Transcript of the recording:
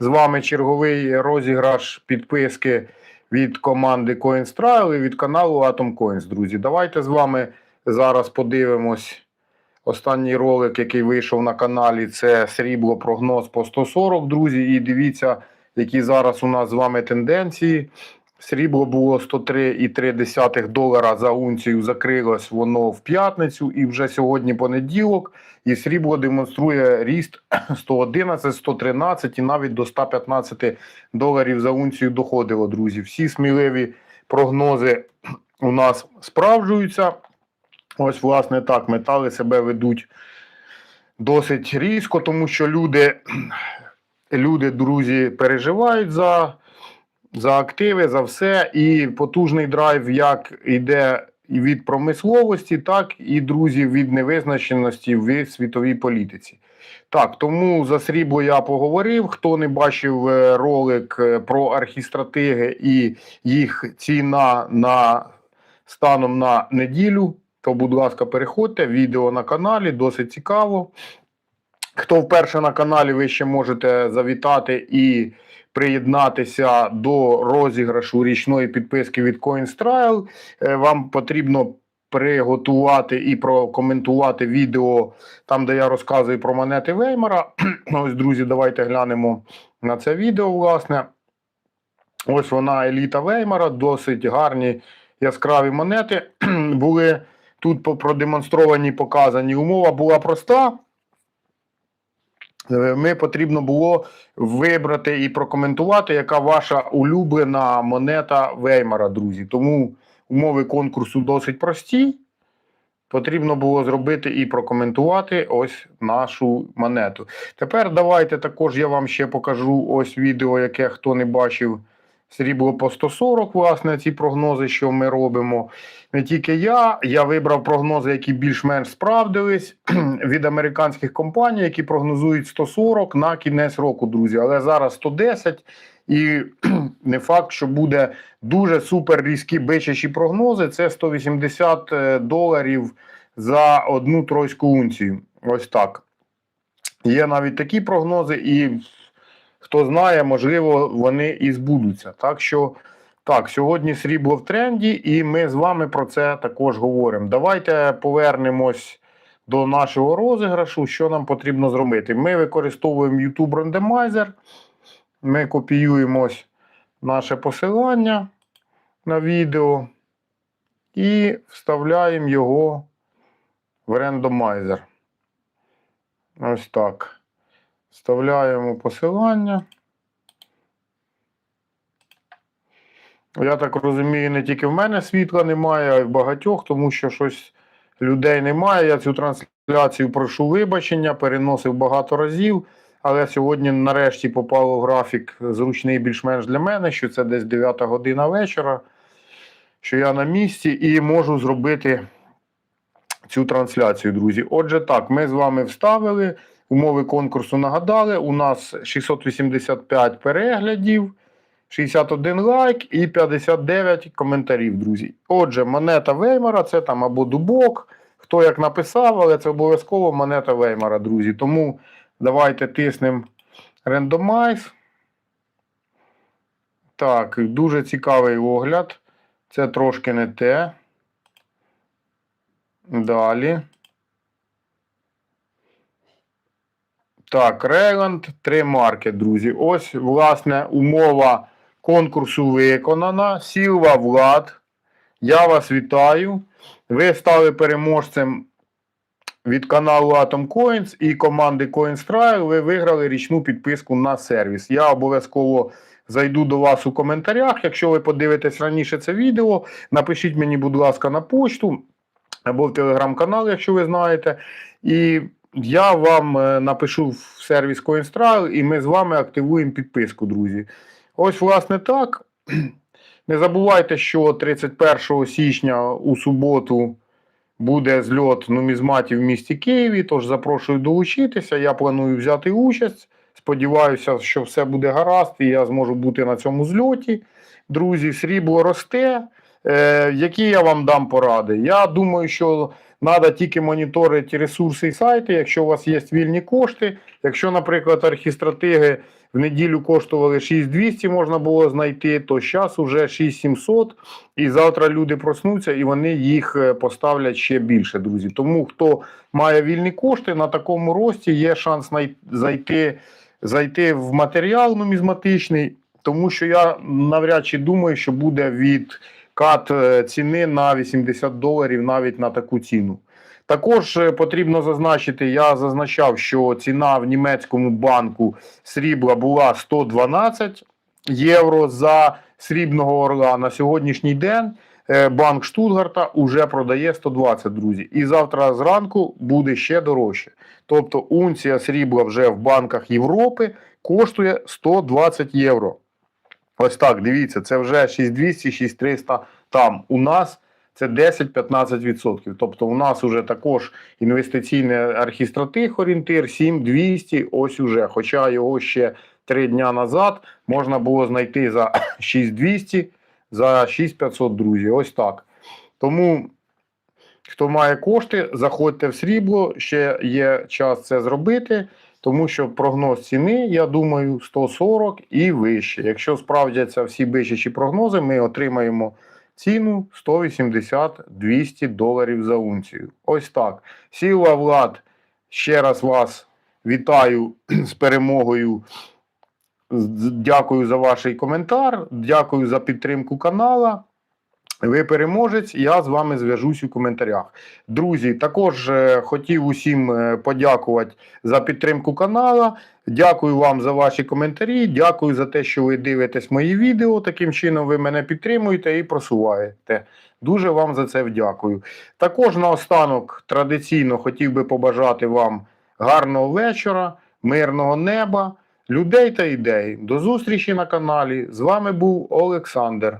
З вами черговий розіграш підписки від команди CoinStrial і від каналу Atom Coins, друзі. Давайте з вами зараз подивимось останній ролик, який вийшов на каналі. Це срібло прогноз по 140, друзі. І дивіться, які зараз у нас з вами тенденції. Срібло було 103,3 долара за унцію. Закрилось воно в п'ятницю, і вже сьогодні понеділок. І срібло демонструє ріст 111, 113 і навіть до 115 доларів за унцію доходило, друзі. Всі сміливі прогнози у нас справджуються. Ось, власне, так, метали себе ведуть досить різко, тому що люди, люди друзі, переживають за, за активи, за все. І потужний драйв як йде і від промисловості, так і друзі від невизначеності в світовій політиці. Так, тому за срібло я поговорив. Хто не бачив е, ролик е, про архістратеги і їх ціна на станом на неділю, то, будь ласка, переходьте. Відео на каналі, досить цікаво. Хто вперше на каналі, ви ще можете завітати і приєднатися до розіграшу річної підписки від CoinStrial. Е, Вам потрібно приготувати і прокоментувати відео там, де я розказую про монети Веймара. Ось, друзі, давайте глянемо на це відео, власне. Ось вона еліта Веймара, досить гарні яскраві монети були тут продемонстровані, показані. Умова була проста. Е, Ми потрібно було вибрати і прокоментувати, яка ваша улюблена монета Веймара, друзі. Тому умови конкурсу досить прості. Потрібно було зробити і прокоментувати ось нашу монету. Тепер давайте також я вам ще покажу ось відео, яке хто не бачив. Срібло по 140, власне, ці прогнози, що ми робимо. Не тільки я, я вибрав прогнози, які більш-менш справдились від американських компаній, які прогнозують 140 на кінець року, друзі. Але зараз 110, і не факт, що буде дуже супер різкі бичачі прогнози. Це 180 е, доларів за одну тройську унцію. Ось так. Є навіть такі прогнози, і хто знає, можливо, вони і збудуться. Так що, так, сьогодні срібло в тренді, і ми з вами про це також говоримо. Давайте повернемось до нашого розіграшу. Що нам потрібно зробити? Ми використовуємо YouTube Randomizer. Ми копіюємось наше посилання на відео і вставляємо його в рандомайзер. Ось так. Вставляємо посилання. Я так розумію, не тільки в мене світла немає, а й в багатьох, тому що щось людей немає. Я цю трансляцію прошу вибачення, переносив багато разів. Але сьогодні нарешті попало в графік зручний більш-менш для мене, що це десь 9 година вечора, що я на місці і можу зробити цю трансляцію, друзі. Отже, так, ми з вами вставили. Умови конкурсу нагадали. У нас 685 переглядів, 61 лайк і 59 коментарів, друзі. Отже, монета Веймара це там або дубок. Хто як написав, але це обов'язково монета Веймара, друзі. Тому давайте тиснемо рендомайз. Так, дуже цікавий огляд. Це трошки не те. Далі. Так, Реланд, три марки, друзі. Ось, власне, умова конкурсу виконана. Сілва Влад. Я вас вітаю. Ви стали переможцем від каналу Atom Coins і команди CoinStrial. Ви виграли річну підписку на сервіс. Я обов'язково зайду до вас у коментарях. Якщо ви подивитесь раніше це відео, напишіть мені, будь ласка, на почту або в телеграм-канал, якщо ви знаєте. І я вам е, напишу в сервіс CoinStrial, і ми з вами активуємо підписку, друзі. Ось, власне, так. Не забувайте, що 31 січня у суботу буде зльот нумізматів в місті Києві, тож запрошую долучитися. Я планую взяти участь. Сподіваюся, що все буде гаразд, і я зможу бути на цьому зльоті. Друзі, срібло росте. Е, які я вам дам поради? Я думаю, що Треба тільки моніторити ресурси і сайти, якщо у вас є вільні кошти. Якщо, наприклад, архістратиги в неділю коштували 6200, можна було знайти, то зараз вже 6700, і завтра люди проснуться і вони їх е, поставлять ще більше, друзі. Тому хто має вільні кошти, на такому рості є шанс зайти, зайти в матеріал нумізматичний, тому що я навряд чи думаю, що буде відкат е, ціни на 80 доларів навіть на таку ціну. Також е, потрібно зазначити, я зазначав, що ціна в німецькому банку срібла була 112 євро за срібного орла. На сьогоднішній день е, банк Штутгарта уже продає 120, друзі. І завтра зранку буде ще дорожче. Тобто унція срібла вже в банках Європи коштує 120 євро. Ось так, дивіться, це вже 6200, 6300 там. У нас це 10-15%. Тобто у нас уже також інвестиційний архістратих орієнтир 7200, ось уже. Хоча його ще три дня назад можна було знайти за 6200, за 6500, друзі. Ось так. Тому, хто має кошти, заходьте в срібло, ще є час це зробити. Тому що прогноз ціни, я думаю, 140 і вище. Якщо справдяться всі бичачі прогнози, ми отримаємо ціну 180-200 доларів за унцію. Ось так. Сіла Влад, ще раз вас вітаю з перемогою. Дякую за ваш коментар, дякую за підтримку канала. Ви переможець, я з вами зв'яжусь у коментарях. Друзі, також е, хотів усім е, подякувати за підтримку канала. Дякую вам за ваші коментарі. Дякую за те, що ви дивитесь мої відео. Таким чином ви мене підтримуєте і просуваєте. Дуже вам за це вдякую. Також наостанок традиційно хотів би побажати вам гарного вечора, мирного неба, людей та ідей. До зустрічі на каналі. З вами був Олександр.